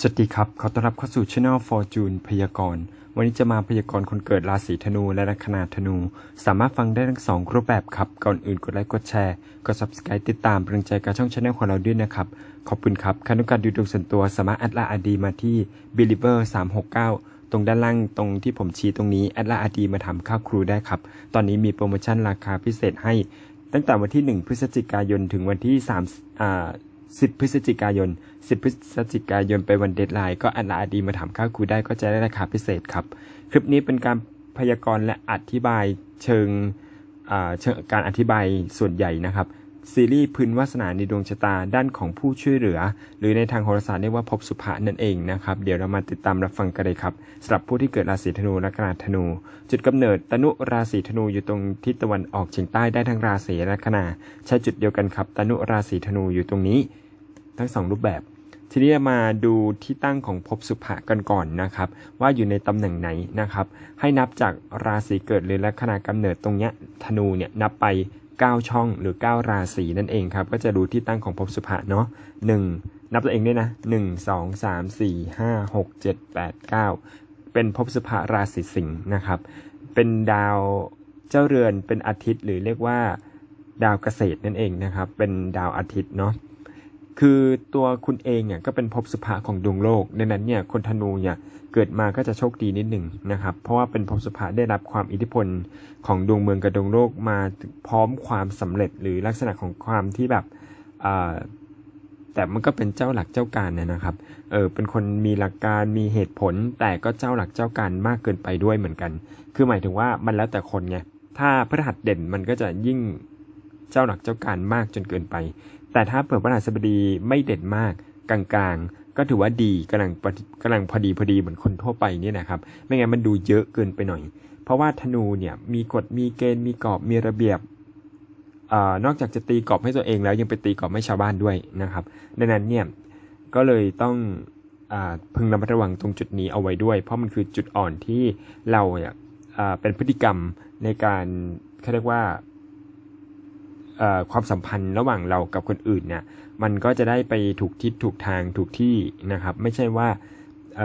สวัสดีครับ ขอต้อนรับเข้าสู่ Channel Fortune พยากรณ์ วันนี้จะมาพยากรณ์คนเกิดราศีธนูและลัคนาธนู สามารถฟังได้ทั้งสองรูปแบบครับ ก่อนอื่นกดไลค์ กดแชร์ กด subscribe ติดตามเป็นกำลังใจกับช่อง Channel ของเราด้วยนะครับ ขอบคุณครับใครต้องการดูดวงส่วนตัวสามารถแอดไลน์อดีมาที่ believer 369 ตรงด้านล่างตรงที่ผมชี้ตรงนี้แอดไลน์อดีมาทำค่าครูได้ครับ ตอนนี้มีโปรโมชั่นราคาพิเศษให้ ตั้งแต่วันที่ 1 พฤศจิกายนถึงวันที่3อ่า 10 พฤศจิกายน 10 พฤศจิกายนไปวันเดทไลน์ก็อันละอดีมาถามค่าครูได้ก็จะได้ราคาพิเศษครับ คลิปนี้เป็นการพยากรณ์และอธิบายเชิงเชิงการอธิบายส่วนใหญ่นะครับ ซีรีส์พื้นวาสนาในดวงชะตาด้านของผู้ช่วยเหลือ หรือในทางโหราศาสตร์เรียกว่าภพสุภะนั่นเองนะครับ เดี๋ยวเรามาติดตามรับฟังกันเลยครับสำหรับผู้ที่เกิดราศีธนูและกราธนู จุดกำเนิดตนุราศีธนูอยู่ตรงทิศตะวันออกเฉียงใต้ได้ทั้งราศีและคณาใช้จุดเดียวกันครับ ตนุราศีธนูอยู่ตรงนี้ ทั้งสองรูปแบบ ทีนี้มาดูที่ตั้งของภพสุภะกันก่อนนะครับ ว่าอยู่ในตำแหน่งไหนนะครับ ให้นับจากราศีเกิดหรือลัคนากำเนิดตรงเนี้ยธนูเนี่ยนับไป 9 ช่องหรือ 9 ราศีนั่นเองครับ ก็จะดูที่ตั้งของภพสุภะเนาะหนึ่งนับตัวเองด้วยนะ1 2 3 4 5 6 7 8 9เป็นภพสุภะราศีสิงห์นะครับ เป็นดาวเจ้าเรือนเป็นอาทิตย์หรือเรียกว่าดาวเกษตรนั่นเองนะครับ เป็นดาวอาทิตย์เนาะ คือตัวคุณเองเนี่ยก็เป็นภพสุภะของดวงโลกดังนั้นเนี่ยคนธนูเนี่ยเกิดมาก็จะโชคดีนิดหนึ่งนะครับ เพราะว่าเป็นภพสุภะได้รับความอิทธิพลของดวงเมืองกับดวงโลกมาพร้อมความสำเร็จหรือลักษณะของความที่แบบแต่มันก็เป็นเจ้าหลักเจ้าการนะนะครับ เออ เป็นคนมีหลักการมีเหตุผล แต่ก็เจ้าหลักเจ้าการมากเกินไปด้วยเหมือนกัน คือหมายถึงว่ามันแล้วแต่คนไง ถ้าพฤหัสเด่นมันก็จะยิ่งเจ้าหลักเจ้าการมากจนเกินไป แต่ถ้าเปิดพระราชบดีไม่เด่นมากกลางๆ ก็ถือว่าดีกำลังกำลังพอดีพอดีเหมือนคนทั่วไปเนี่ยนะครับ ไม่งั้นมันดูเยอะเกินไปหน่อย เพราะว่าธนูเนี่ยมีกฎมีเกณฑ์มีกรอบมีระเบียบอนอกจากจะตีกรอบให้ตัวเองแล้วยังไปตีกรอบให้ชาวบ้านด้วยนะครับ ดังนั้นเนี่ยก็เลยต้องอพึงระมัดระวังตรงจุดนี้เอาไว้ด้วย เพราะมันคือจุดอ่อนที่เราเนี่ยเป็นพฤติกรรมในการเขาเรียกว่า ความสัมพันธ์ระหว่างเรากับคนอื่นเนี่ยมันก็จะได้ไปถูกทิศถูกทางถูกที่นะครับ ไม่ใช่ว่าเ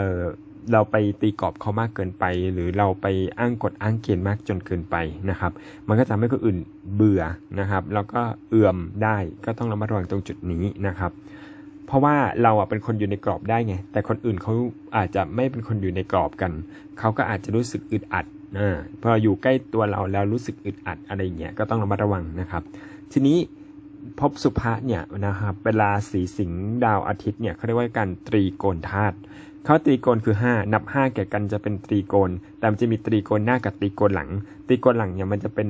เราไปตีกรอบเขามากเกินไป หรือเราไปอ้างกฎอ้างเกณฑ์มากจนเกินไปนะครับ มันก็ทำให้คนอื่นเบื่อนะครับ แล้วก็เอื่อมได้ก็ต้องระมัดระวังตรงจุดนี้นะครับเพราะว่าเราอะเป็นคนอยู่ในกรอบได้ไง แต่คนอื่นเขาอาจจะไม่เป็นคนอยู่ในกรอบกัน เขาก็อาจจะรู้สึกอึดอัดอ่าพออยู่ใกล้ตัวเราแล้วรู้สึกอึดอัดอะไรอย่างเงี้ยก็ต้องระมัดระวังนะครับ ทีนี้ภพสุภะเนี่ยนะครับเวลาสีสิงดาวอาทิตย์เนี่ยเขาเรียกว่าการตรีโกณธาตุเขาตรีโกณคือ 5 นับ 5 แก่กันจะเป็นตรีโกณแต่มันจะมีตรีโกณหน้ากับตรีโกณหลัง ตรีโกณหลังเนี่ยมันจะเป็น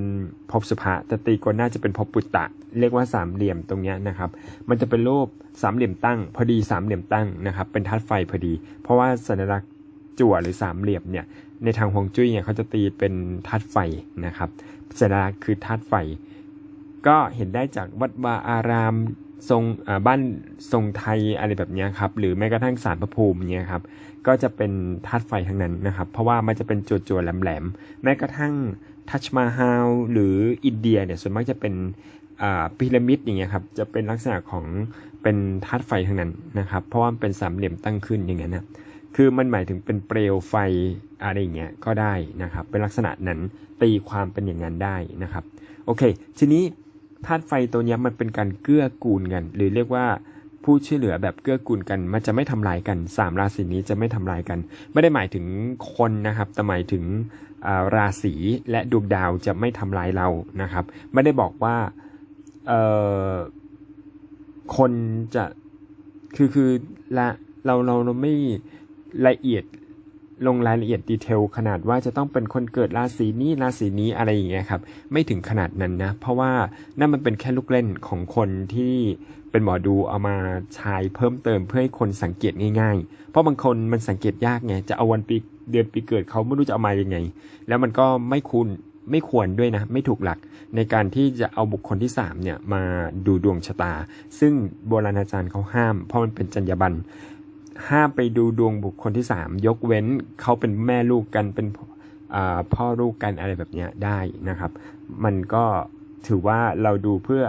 ภพสุภะแต่ตรีโกณหน้าจะเป็นภพปุตตะ เรียกว่าสามเหลี่ยมตรงเนี้ยนะครับ มันจะเป็นรูปสามเหลี่ยมตั้ง พอดีสามเหลี่ยมตั้งนะครับ เป็นธาตุไฟพอดี เพราะว่าสัญลักษณ์จั่วหรือสามเหลี่ยมเนี่ย ในทางฮวงจุ้ยเนี่ยเขาจะตีเป็นธาตุไฟนะครับ สัญลักษณ์คือธาตุไฟ ก็เห็นได้จากวัดวาอารามทรงบ้านทรงไทยอะไรแบบนี้ครับ หรือแม้กระทั่งสารพระภูมิเนี้ยครับ ก็จะเป็นธาตุไฟทั้งนั้นนะครับ เพราะว่ามันจะเป็นจั่วๆแหลมๆ แม้กระทั่งทัชมาฮาลหรืออินเดียเนี่ยส่วนมากจะเป็นพีระมิดอย่างเงี้ยครับ จะเป็นลักษณะของเป็นธาตุไฟทั้งนั้นนะครับ เพราะว่ามันเป็นสามเหลี่ยมตั้งขึ้นอย่างนั้นนะคือมันหมายถึงเป็นเปลวไฟอะไรอย่างเงี้ยก็ได้นะครับ เป็นลักษณะนั้นตีความเป็นอย่างนั้นได้นะครับ โอเค ทีนี้ ธาตุไฟตัวนี้มันเป็นการเกื้อกูลกัน หรือเรียกว่าผู้ช่วยเหลือแบบเกื้อกูลกัน มันจะไม่ทำลายกันสามราศีนี้จะไม่ทำลายกัน ไม่ได้หมายถึงคนนะครับ แต่หมายถึงาราศีและดวงดาวจะไม่ทำลายเรานะครับ ไม่ได้บอกว่าเออคนจะคือคือละเราเราเราไม่ละเอียด ลงรายละเอียดดีเทลขนาดว่าจะต้องเป็นคนเกิดราศีนี้ราศีนี้อะไรอย่างเงี้ยครับไม่ถึงขนาดนั้นนะ เพราะว่านั่นมันเป็นแค่ลูกเล่นของคนที่เป็นหมอดูเอามาใช้เพิ่มเติมเพื่อให้คนสังเกตง่าย ๆ เพราะบางคนมันสังเกตยากไงจะเอาวันปีเดือนปีเกิดเขาไม่รู้จะเอามายังไง แล้วมันก็ไม่คุณไม่ควรด้วยนะ ไม่ถูกหลักในการที่จะเอาบุคคลที่3เนี่ยมาดูดวงชะตา ซึ่งโบราณอาจารย์เขาห้าม เพราะมันเป็นจรรยาบรรณ ห้ามไปดูดวงบุคคลที่สามยกเว้นเขาเป็นแม่ลูกกันเป็นพ่อลูกกันอะไรแบบนี้ได้นะครับ มันก็ถือว่าเราดูเพื่อ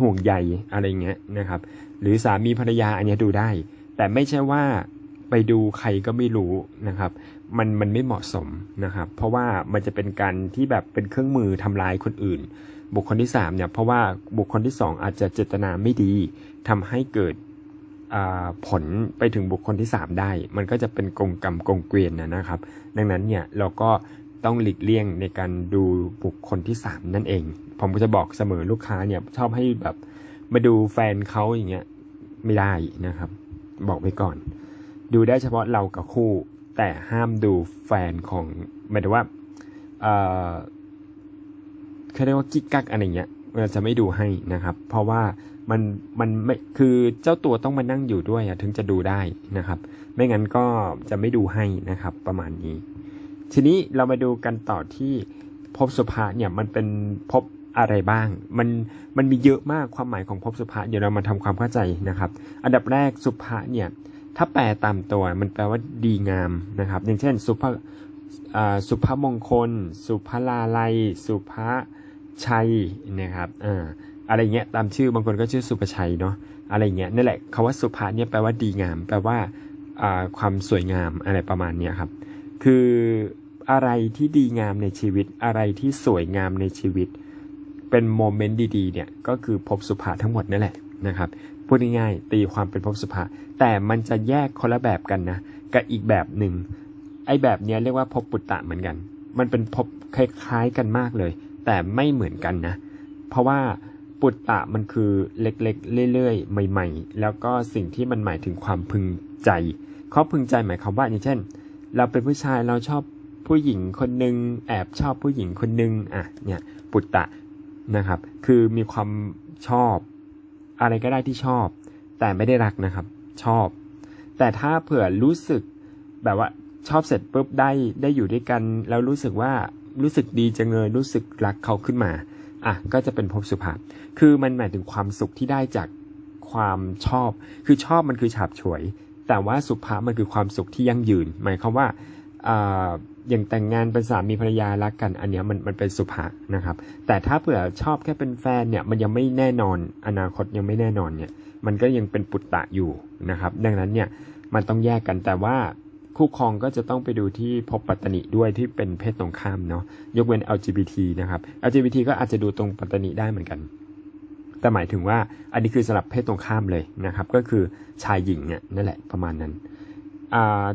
ห่วงใยอะไรเงี้ยนะครับ หรือสามีภรรยาอันนี้ดูได้ แต่ไม่ใช่ว่าไปดูใครก็ไม่รู้นะครับ มันมันไม่เหมาะสมนะครับ เพราะว่ามันจะเป็นการที่แบบเป็นเครื่องมือทำลายคนอื่น บุคคลที่สามเนี่ยเพราะว่าบุคคลที่สองอาจจะเจตนาไม่ดีทำให้เกิด ผลไปถึงบุคคลที่สามได้ มันก็จะเป็นกงกรรมกงเกวียนนะนะครับ ดังนั้นเนี่ยเราก็ต้องหลีกเลี่ยงในการดูบุคคลที่สามนั่นเอง ผมก็จะบอกเสมอลูกค้าเนี่ยชอบให้แบบมาดูแฟนเขาอย่างเงี้ยไม่ได้นะครับ บอกไว้ก่อน ดูได้เฉพาะเรากับคู่ แต่ห้ามดูแฟนของหมายถึงว่าเอ่อเขาเรียกว่ากิ๊กกักอะไรเงี้ย เราจะไม่ดูให้นะครับ เพราะว่ามันมันไม่คือเจ้าตัวต้องมานั่งอยู่ด้วยถึงจะดูได้นะครับ ไม่งั้นก็จะไม่ดูให้นะครับประมาณนี้ ทีนี้เรามาดูกันต่อที่ภพสุภาเนี่ยมันเป็นภพอะไรบ้าง มันมันมีเยอะมากความหมายของภพสุภาเดี๋ยวเรามาทำความเข้าใจนะครับ อันดับแรกสุภาเนี่ยถ้าแปลตามตัวมันแปลว่าดีงามนะครับ อย่างเช่น สุภาสุภมงคล สุภลาลัย สุภา ชัยนะครับอ่าอะไรเงี้ยตามชื่อบางคนก็ชื่อสุภชัยเนาะอะไรเงี้ยนั่นแหละคาว่าสุภาเนี่ยแปลว่าดีงาม แปลว่าอ่าความสวยงามอะไรประมาณเนี้ยครับ คืออะไรที่ดีงามในชีวิตอะไรที่สวยงามในชีวิต เป็นโมเมนต์ดีๆเนี่ยก็คือภพสุภาทั้งหมดนั่นแหละนะครับพูดง่ายๆตีความเป็นภพสุภาแต่มันจะแยกคนละแบบกันนะกับอีกแบบหนึ่งไอ้แบบเนี้ยเรียกว่าภพปุตตะเหมือนกัน มันเป็นภพคล้ายๆกันมากเลย แต่ไม่เหมือนกันนะ เพราะว่าปุตตะมันคือเล็กๆ เรื่อยๆ ใหม่ๆ แล้วก็สิ่งที่มันหมายถึงความพึงใจเขาพึงใจหมายความว่าอย่างเช่น เราเป็นผู้ชายเราชอบผู้หญิงคนหนึ่งแอบชอบผู้หญิงคนหนึ่งอะเนี่ยปุตตะนะครับ คือมีความชอบ อะไรก็ได้ที่ชอบ แต่ไม่ได้รักนะครับ ชอบ แต่ถ้าเผื่อรู้สึกแบบว่าชอบเสร็จปุ๊บได้ได้อยู่ด้วยกัน แล้วรู้สึกว่า รู้สึกดีจังเลยรู้สึกรักเขาขึ้นมาอะก็จะเป็นภพสุภาพ คือมันหมายถึงความสุขที่ได้จากความชอบ คือชอบมันคือฉาบฉวย แต่ว่าสุภาพมันคือความสุขที่ยั่งยืน หมายความว่าออย่างแต่งงานเป็นสามีภรรยารักกัน อันเนี้ยมันมันเป็นสุภานะครับ แต่ถ้าเผื่อชอบแค่เป็นแฟนเนี่ยมันยังไม่แน่นอนอนาคตยังไม่แน่นอนเนี่ยมันก็ยังเป็นปุตตะอยู่นะครับ ดังนั้นเนี่ยมันต้องแยกกันแต่ว่า คู่ครองก็จะต้องไปดูที่พบปัตตนิด้วยที่เป็นเพศตรงข้ามเนาะยกเว้น LGBT นะครับ LGBT ก็อาจจะดูตรงปัตตนิได้เหมือนกัน แต่หมายถึงว่าอันนี้คือสำหรับเพศตรงข้ามเลยนะครับ ก็คือชายหญิงเนี่ยนั่นแหละประมาณนั้น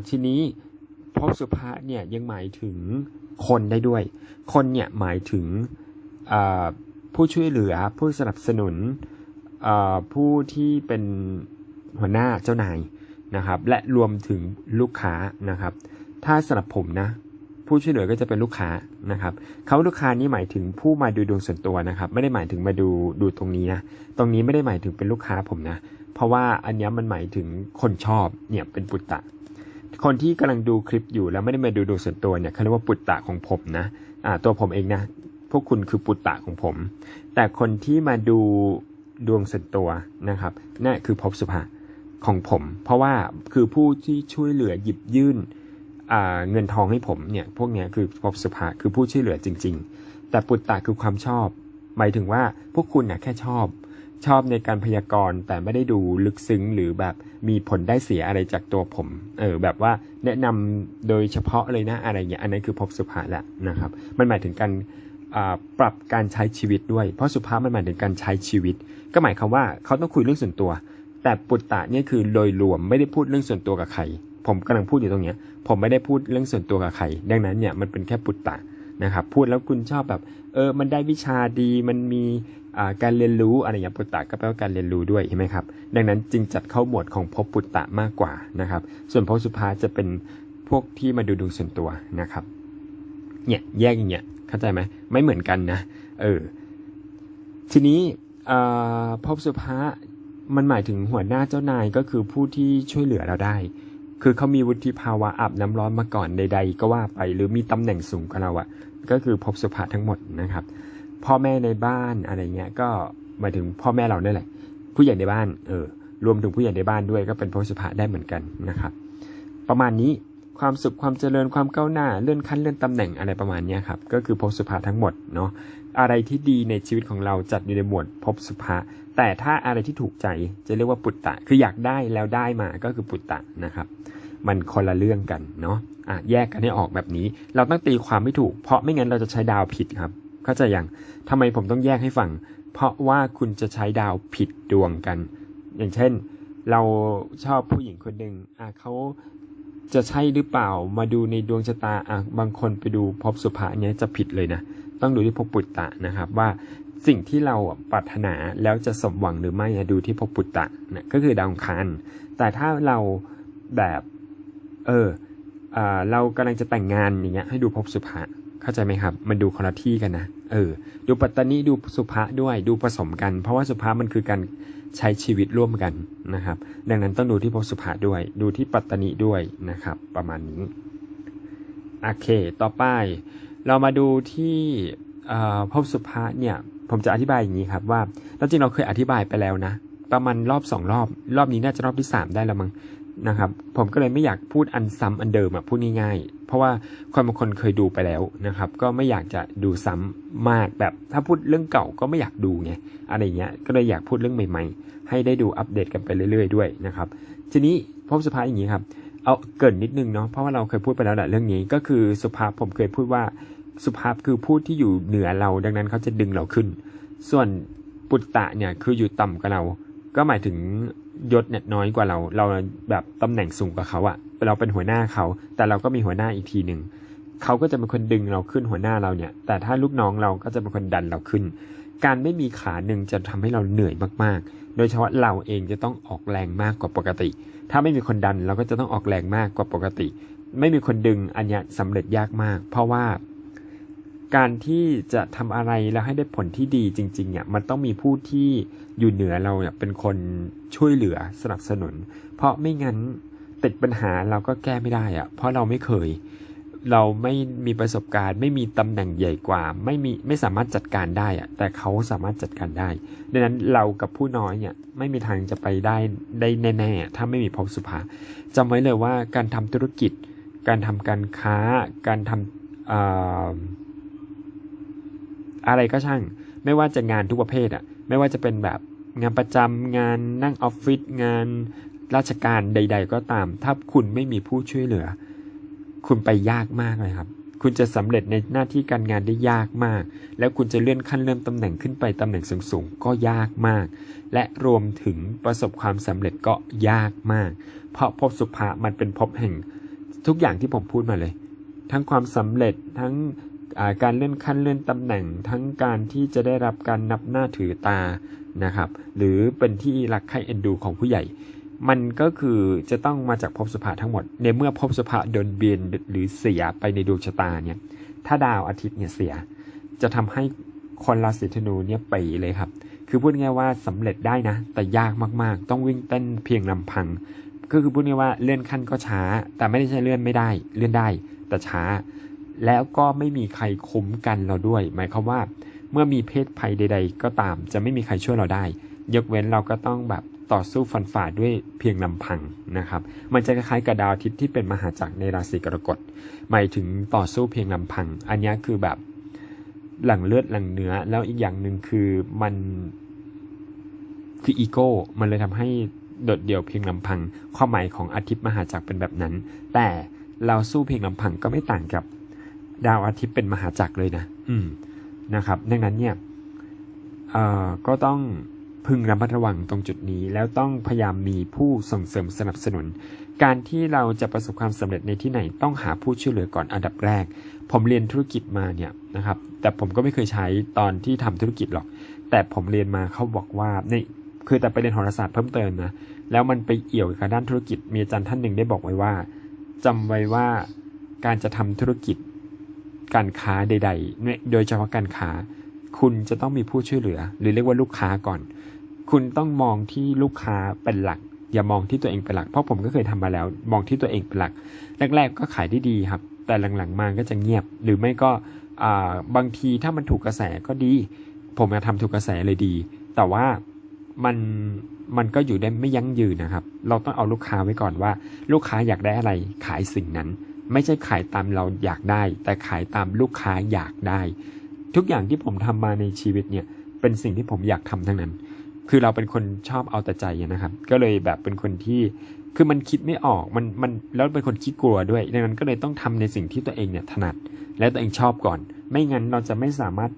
ทีนี้พบสุภาเนี่ยยังหมายถึงคนได้ด้วย คนเนี่ยหมายถึงผู้ช่วยเหลือผู้สนับสนุนผู้ที่เป็นหัวหน้าเจ้านาย นะครับ และรวมถึงลูกค้านะครับ ถ้าสำหรับผมนะ ผู้ช่วยเหลือก็จะเป็นลูกค้านะครับเขาลูกค้านี่หมายถึงผู้มาดูดวงส่วนตัวนะครับ ไม่ได้หมายถึงมาดูดูตรงนี้นะตรงนี้ไม่ได้หมายถึงเป็นลูกค้าผมนะ เพราะว่าอันนี้มันหมายถึงคนชอบเนี่ยเป็นปุตตะคนที่กำลังดูคลิปอยู่แล้วไม่ได้มาดูดวงส่วนตัวเนี่ยเขาเรียกว่าปุตตะของผมนะอ่าตัวผมเองนะพวกคุณคือปุตตะของผม แต่คนที่มาดูดวงส่วนตัวนะครับนั่นคือภพสุภา ของผม เพราะว่าคือผู้ที่ช่วยเหลือหยิบยื่นเงินทองให้ผมเนี่ยพวกเนี้ยคือภพสุภาคือผู้ช่วยเหลือจริง ๆ แต่ปุตตะคือความชอบ หมายถึงว่าพวกคุณเนี่ยแค่ชอบ ชอบในการพยากรณ์แต่ไม่ได้ดูลึกซึ้งหรือแบบมีผลได้เสียอะไรจากตัวผม เออแบบว่าแนะนำโดยเฉพาะเลยนะอะไรอย่างเงี้ยอันนั้นคือภพสุภาแหละนะครับ มันหมายถึงการปรับการใช้ชีวิตด้วย เพราะสุภาพมันหมายถึงการใช้ชีวิต ก็หมายความว่าเขาต้องคุยเรื่องส่วนตัว แต่ปุตตะเนี่ยคือโดยรวมไม่ได้พูดเรื่องส่วนตัวกับใคร ผมกำลังพูดอยู่ตรงเนี้ย ผมไม่ได้พูดเรื่องส่วนตัวกับใคร ดังนั้นเนี่ยมันเป็นแค่ปุตตะนะครับ พูดแล้วคุณชอบแบบ เออ มันได้วิชาดี มันมีการเรียนรู้อะไรอย่างนี้ปุตตะก็แปลว่าการเรียนรู้ด้วยเห็นไหมครับ ดังนั้นจึงจัดเข้าหมวดของภพปุตตะมากกว่านะครับ ส่วนภพสุภาจะเป็นพวกที่มาดูดวงส่วนตัวนะครับ เนี่ยแยกอย่างเงี้ย เข้าใจไหมไม่เหมือนกันนะ เออ ทีนี้อ่าภพสุภา มันหมายถึงหัวหน้าเจ้านายก็คือผู้ที่ช่วยเหลือเราได้ คือเขามีวุฒิภาวะอาบน้ำร้อนมาก่อนใด ๆ ก็ว่าไป หรือมีตำแหน่งสูงกว่าเราอะก็คือภพสุภาทั้งหมดนะครับ พ่อแม่ในบ้านอะไรเงี้ยก็หมายถึงพ่อแม่เราเนี่ยแหละ ผู้ใหญ่ในบ้านเออรวมถึงผู้ใหญ่ในบ้านด้วยก็เป็นภพสุภาได้เหมือนกันนะครับ ประมาณนี้ความสุขความเจริญความก้าวหน้าเลื่อนขั้นเลื่อนตำแหน่งอะไรประมาณนี้ครับก็คือภพสุภาทั้งหมดเนาะ อะไรที่ดีในชีวิตของเราจัดอยู่ในหมวดภพสุภะแต่ถ้าอะไรที่ถูกใจจะเรียกว่าปุตตะ คืออยากได้แล้วได้มาก็คือปุตตะนะครับ มันคนละเรื่องกันเนาะอะแยกกันให้ออกแบบนี้ เราต้องตีความไม่ถูก เพราะไม่งั้นเราจะใช้ดาวผิดครับ เข้าใจยังทำไมผมต้องแยกให้ฟัง เพราะว่าคุณจะใช้ดาวผิดดวงกัน อย่างเช่น เราชอบผู้หญิงคนหนึ่งอะเขา จะใช่หรือเปล่ามาดูในดวงชะตาอะบางคนไปดูภพสุภะเนี้ยจะผิดเลยนะ ต้องดูที่ภพปุตตะนะครับว่าสิ่งที่เราปรารถนาแล้วจะสมหวังหรือไม่ดูที่ภพปุตตะนะก็คือดาวอังคารแต่ถ้าเราแบบเอออ่าเรากำลังจะแต่งงานอย่างเงี้ยให้ดูภพสุภะเข้าใจไหมครับ มันดูคนละที่กันนะเออดูปัตตานีดูสุภะด้วยดูผสมกัน เพราะว่าสุภะมันคือการ ใช้ชีวิตร่วมกันนะครับ ดังนั้นต้องดูที่ภพสุภาด้วย ดูที่ปัตตานีด้วยนะครับ ประมาณนี้ โอเค ต่อไป เรามาดูที่ภพสุภาเนี่ย ผมจะอธิบายอย่างนี้ครับว่า แล้วจริงเราเคยอธิบายไปแล้วนะ ประมาณรอบสองรอบ รอบนี้น่าจะรอบที่สามได้แล้วมั้ง นะครับ ผมก็เลยไม่อยากพูดอันซ้ำอันเดิมอะพูดง่ายๆ เพราะว่าคนบางคนเคยดูไปแล้วนะครับ ก็ไม่อยากจะดูซ้ำมากแบบถ้าพูดเรื่องเก่าก็ไม่อยากดูไงอะไรเงี้ยก็เลยอยากพูดเรื่องใหม่ ๆ ให้ได้ดูอัปเดตกันไปเรื่อย ๆ ด้วยนะครับ ทีนี้พบสุภาพอย่างนี้ครับเอาเกินนิดนึงเนาะเพราะว่าเราเคยพูดไปแล้วแหละเรื่องนี้ก็คือสุภาพผมเคยพูดว่าสุภาพคือผู้ที่อยู่เหนือเราดังนั้นเขาจะดึงเราขึ้น ส่วนปุตตะเนี่ยคืออยู่ต่ำกว่าเรา ก็หมายถึง ยศเนี่ยน้อยกว่าเรา เราแบบตำแหน่งสูงกว่าเขาอะเราเป็นหัวหน้าเขา แต่เราก็มีหัวหน้าอีกทีหนึ่งเขาก็จะเป็นคนดึงเราขึ้นหัวหน้าเราเนี่ย แต่ถ้าลูกน้องเราก็จะเป็นคนดันเราขึ้น การไม่มีขาหนึ่งจะทำให้เราเหนื่อยมากๆ โดยเฉพาะเราเองจะต้องออกแรงมากกว่าปกติ ถ้าไม่มีคนดันเราก็จะต้องออกแรงมากกว่าปกติ ไม่มีคนดึงอันนี้สำเร็จยากมาก เพราะว่า การที่จะทำอะไรแล้วให้ได้ผลที่ดีจริงๆเนี่ยมันต้องมีผู้ที่อยู่เหนือเราเนี่ยเป็นคนช่วยเหลือสนับสนุน เพราะไม่งั้นติดปัญหาเราก็แก้ไม่ได้อะเพราะเราไม่เคย เราไม่มีประสบการณ์ ไม่มีตำแหน่งใหญ่กว่า ไม่มีไม่สามารถจัดการได้อะแต่เขาสามารถจัดการได้ดังนั้นเรากับผู้น้อยเนี่ยไม่มีทางจะไปได้ได้แน่ๆถ้าไม่มีภพสุภาจำไว้เลยว่าการทำธุรกิจ การทำการค้า การทำ อะไรก็ช่าง ไม่ว่าจะงานทุกประเภทอะไม่ว่าจะเป็นแบบงานประจำงานนั่งออฟฟิศงานราชการใด ๆ ก็ตาม ถ้าคุณไม่มีผู้ช่วยเหลือ คุณไปยากมากเลยครับ คุณจะสำเร็จในหน้าที่การงานได้ยากมาก แล้วคุณจะเลื่อนขั้นเลื่อนตำแหน่งขึ้นไปตำแหน่งสูงๆก็ยากมาก และรวมถึงประสบความสำเร็จก็ยากมาก เพราะภพสุภามันเป็นภพแห่ง ทุกอย่างที่ผมพูดมาเลย ทั้งความสำเร็จทั้ง การเลื่อนขั้นเลื่อนตำแหน่งทั้งการที่จะได้รับการนับหน้าถือตานะครับหรือเป็นที่รักใคร่เอ็นดูของผู้ใหญ่ มันก็คือจะต้องมาจากภพสุภาทั้งหมด ในเมื่อภพสุภาโดนเบียนหรือเสียไปในดวงชะตาเนี่ยถ้าดาวอาทิตย์เนี่ยเสีย จะทำให้คนราศีธนูเนี่ยไปเลยครับ คือพูดง่ายว่าสำเร็จได้นะ แต่ยากมากๆ ต้องวิ่งเต้นเพียงลำพัง ก็คือพูดง่ายว่าเลื่อนขั้นก็ช้า แต่ไม่ได้ใช่เลื่อนไม่ได้ เลื่อนได้ แต่ช้า แล้วก็ไม่มีใครคุ้มกันเราด้วย หมายความว่า เมื่อมีเพศภัยใด ๆ ก็ตาม จะไม่มีใครช่วยเราได้ ยกเว้นเราก็ต้องแบบต่อสู้ฟันฝ่าด้วยเพียงลำพังนะครับ มันจะคล้ายๆกับดาวอาทิตย์ที่เป็นมหาจักรในราศีกรกฎ หมายถึงต่อสู้เพียงลำพัง อันนี้คือแบบหลั่งเลือดหลั่งเนื้อ แล้วอีกอย่างหนึ่งคือมันคืออีโก้ มันเลยทำให้โดดเดี่ยวเพียงลำพัง ความหมายของอาทิตย์มหาจักรเป็นแบบนั้น แต่เราสู้เพียงลำพังก็ไม่ต่างกับ ดาวอาทิตย์เป็นมหาจักรเลยนะ อืมนะครับ ดังนั้นเนี่ยเอ่อก็ต้องพึงระมัดระวังตรงจุดนี้ แล้วต้องพยายามมีผู้ส่งเสริมสนับสนุน การที่เราจะประสบความสำเร็จในที่ไหนต้องหาผู้ช่วยเหลือก่อนอันดับแรก ผมเรียนธุรกิจมาเนี่ยนะครับ แต่ผมก็ไม่เคยใช้ตอนที่ทำธุรกิจหรอก แต่ผมเรียนมาเขาบอกว่าในคือแต่ไปเรียนโหราศาสตร์เพิ่มเติมนะแล้วมันไปเอี่ยวกับด้านธุรกิจมีอาจารย์ท่านหนึ่งได้บอกไว้ว่าจำไว้ว่าการจะทำธุรกิจ การค้าใดๆ โดยเฉพาะการค้า คุณจะต้องมีผู้ช่วยเหลือ หรือเรียกว่าลูกค้าก่อน คุณต้องมองที่ลูกค้าเป็นหลัก อย่ามองที่ตัวเองเป็นหลัก เพราะผมก็เคยทำมาแล้ว มองที่ตัวเองเป็นหลัก แรก ๆ ก็ขายได้ดีครับ แต่หลังๆมาก็จะเงียบ หรือไม่ก็บางทีถ้ามันถูกกระแสก็ดี ผมจะทำถูกกระแสเลยดี แต่ว่ามันมันก็อยู่ได้ไม่ยั่งยืนนะครับ เราต้องเอาลูกค้าไว้ก่อนว่า ลูกค้าอยากได้อะไรขายสิ่งนั้น ไม่ใช่ขายตามเราอยากได้ แต่ขายตามลูกค้าอยากได้ ทุกอย่างที่ผมทำมาในชีวิตเนี่ยเป็นสิ่งที่ผมอยากทำทั้งนั้น คือเราเป็นคนชอบเอาแต่ใจนะครับ ก็เลยแบบเป็นคนที่คือมันคิดไม่ออกมันมันแล้วเป็นคนขี้กลัวด้วย ดังนั้นก็เลยต้องทำในสิ่งที่ตัวเองเนี่ยถนัด และตัวเองชอบก่อน ไม่งั้นเราจะไม่สามารถ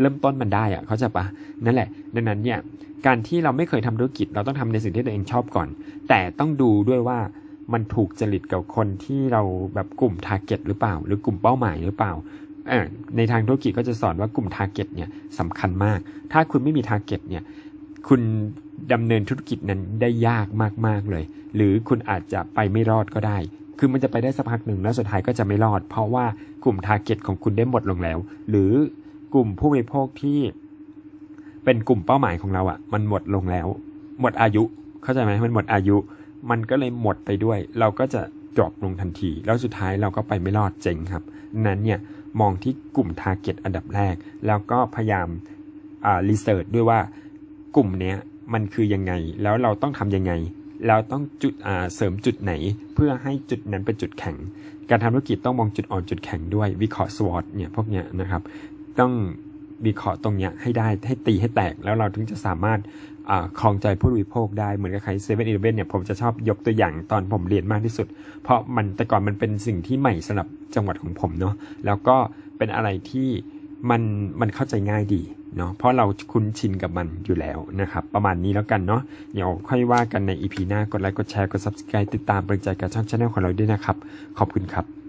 เริ่มต้นมันได้อะเขาใจปะนั่นแหละ ดังนั้นเนี่ยการที่เราไม่เคยทำธุรกิจ เราต้องทำในสิ่งที่ตัวเองชอบก่อน แต่ต้องดูด้วยว่า มันถูกจริตกับคนที่เราแบบกลุ่มทาร์เก็ตหรือเปล่า หรือกลุ่มเป้าหมายหรือเปล่าเออในทางธุรกิจก็จะสอนว่ากลุ่มทาร์เก็ตเนี่ยสำคัญมาก ถ้าคุณไม่มีทาร์เก็ตเนี่ยคุณดำเนินธุรกิจนั้นได้ยากมากๆเลย หรือคุณอาจจะไปไม่รอดก็ได้ คือมันจะไปได้สักพักหนึ่งแล้วสุดท้ายก็จะไม่รอด เพราะว่ากลุ่มทาร์เก็ตของคุณได้หมดลงแล้ว หรือกลุ่มผู้บริโภคที่เป็นกลุ่มเป้าหมายของเราอะ่ะ มันหมดลงแล้ว หมดอายุ เข้าใจไหมมันหมดอายุ มันก็เลยหมดไปด้วย เราก็จะดรอปลงทันที แล้วสุดท้ายเราก็ไปไม่รอดเจ๋งครับ นั้นเนี่ยมองที่กลุ่มทาร์เก็ตอันดับแรก แล้วก็พยายามอ่ารีเสิร์ชด้วยว่ากลุ่มเนี้ยมันคือยังไง แล้วเราต้องทำยังไงแล้วต้องจุดอ่าเสริมจุดไหน เพื่อให้จุดนั้นเป็นจุดแข็ง การทำธุรกิจต้องมองจุดอ่อนจุดแข็งด้วยวิเคราะห์สวอตเนี่ยพวกเนี้ยนะครับ ต้อง วิเคราะห์ตรงเนี้ยให้ได้ให้ตีให้แตกแล้วเราถึงจะสามารถครองใจผู้บริโภคได้เหมือนกับใครเซเว่นอีเลฟเว่นเนี่ยผมจะชอบยกตัวอย่างตอนผมเรียนมากที่สุด เพราะมันแต่ก่อนมันเป็นสิ่งที่ใหม่สำหรับจังหวัดของผมเนาะแล้วก็เป็นอะไรที่มันมันเข้าใจง่ายดีเนาะเพราะเราคุ้นชินกับมันอยู่แล้วนะครับ ประมาณนี้แล้วกันเนาะเดี๋ยวค่อยว่ากันใน EP หน้า กดไลค์กดแชร์กด Subscribe ติดตามเป็นใจกับช่องชาแนลของเราด้วยนะครับ ขอบคุณครับ